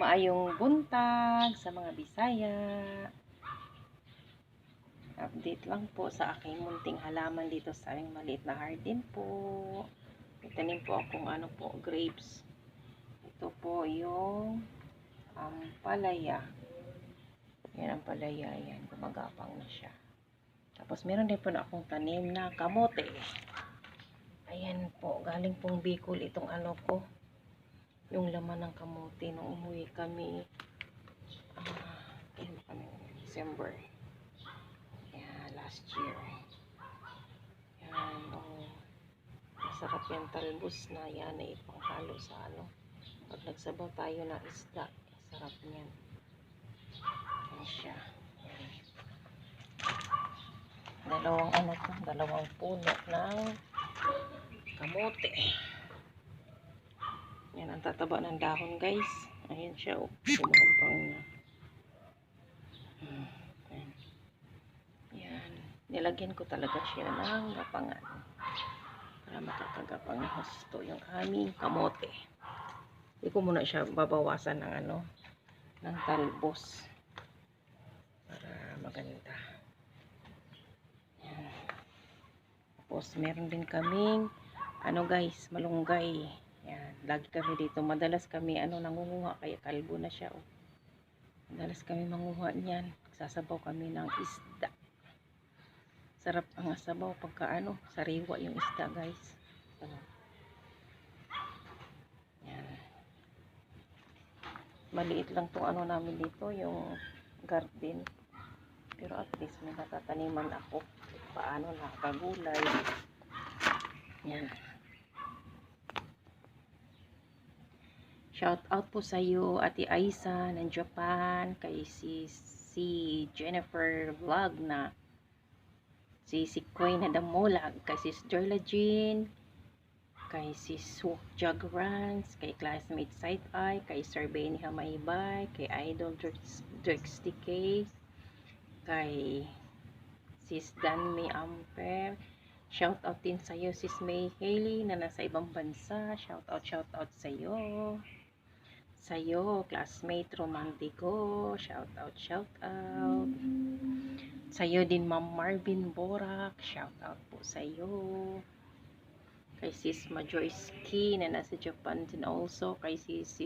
Maayong buntag sa mga Bisaya. Update lang po sa aking munting halaman dito sa aming maliit na garden po. May tanim po akong ano po, grapes. Ito po yung um, palaya. Yan ang palaya. Yan, gumagapang na siya. Tapos meron din po na akong tanim na kamote. Ayan po, galing pong Bicol itong ano ko. Yung laman ng kamote nung umuwi kami. Ah, kailan kami? December. Yan, last year. Yan, oh. Masarap yung talbos na yan na ipanghalo sa ano. Pag nagsabaw tayo ng isda, sarap niyan. Yan siya. Dalawang ano to, dalawang puno ng kamote. Yan ang tataba ng dahon guys. Ayan siya oh. Gumagapang na. Hmm. Yan. Nilagyan ko talaga siya ng gapangan. Para makakagapang na husto yung aming kamote. Hindi ko muna siya babawasan ng ano, ng talbos. Para maganda. Yan. Tapos meron din kaming ano guys, malunggay. Yan, lagi kami dito. Madalas kami ano nangunguha kaya kalbo na siya oh. Madalas kami manguha niyan. Sasabaw kami ng isda. Sarap ang sabaw pagka ano, sariwa yung isda guys. So, yan. Maliit lang tong ano namin dito, yung garden. Pero at least may natataniman ako. Paano nakakagulay. Yan. Shout out po sa iyo, Ate Aisa ng Japan, kay si, si Jennifer Vlog na si si Queen na Damulag, kay si Jorla Jean, kay si Swook Jagrans, kay classmate Side Eye, kay Sir Benny Hamaybay, kay Idol Drex DK, kay Sis Danmi Amper, shout out din sa iyo Sis May Haley na nasa ibang bansa, shout out shout out sa iyo sa'yo, classmate Romantico, shout out, shout out. Sa'yo din, Ma'am Marvin Borak, shout out po sa'yo. Kay Sis Majorski na nasa Japan din also, kay Sis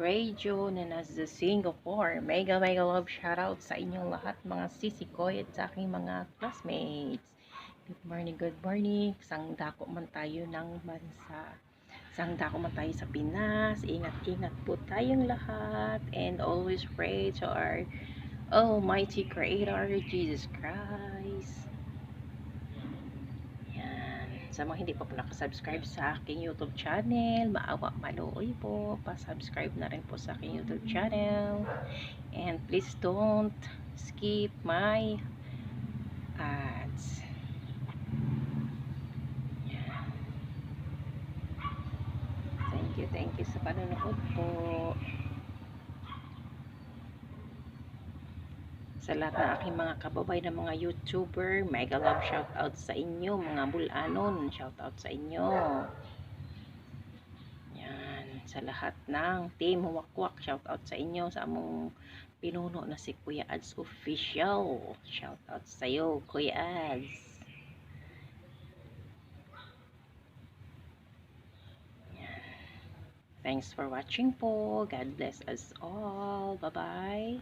Radio na nasa Singapore. Mega, mega love shout out sa inyong lahat mga sisi ko at sa aking mga classmates. Good morning, good morning. Sang dako man tayo ng bansa. Sang dako man tayo sa Pinas. Ingat-ingat po tayong lahat. And always pray to our Almighty Creator, Jesus Christ. Yan. Sa mga hindi pa po nakasubscribe sa aking YouTube channel, maawa maluoy po. Pa-subscribe na rin po sa aking YouTube channel. And please don't skip my ads. Yan. Thank you, thank you sa panonood po. Sa lahat ng aking mga kababay na mga YouTuber, mega love shout out sa inyo, mga bulanon, shout out sa inyo. Yan, sa lahat ng team Wakwak, shout out sa inyo, sa among pinuno na si Kuya Ads Official. Shout out sa iyo, Kuya Ads. Thanks for watching po. God bless us all. Bye-bye.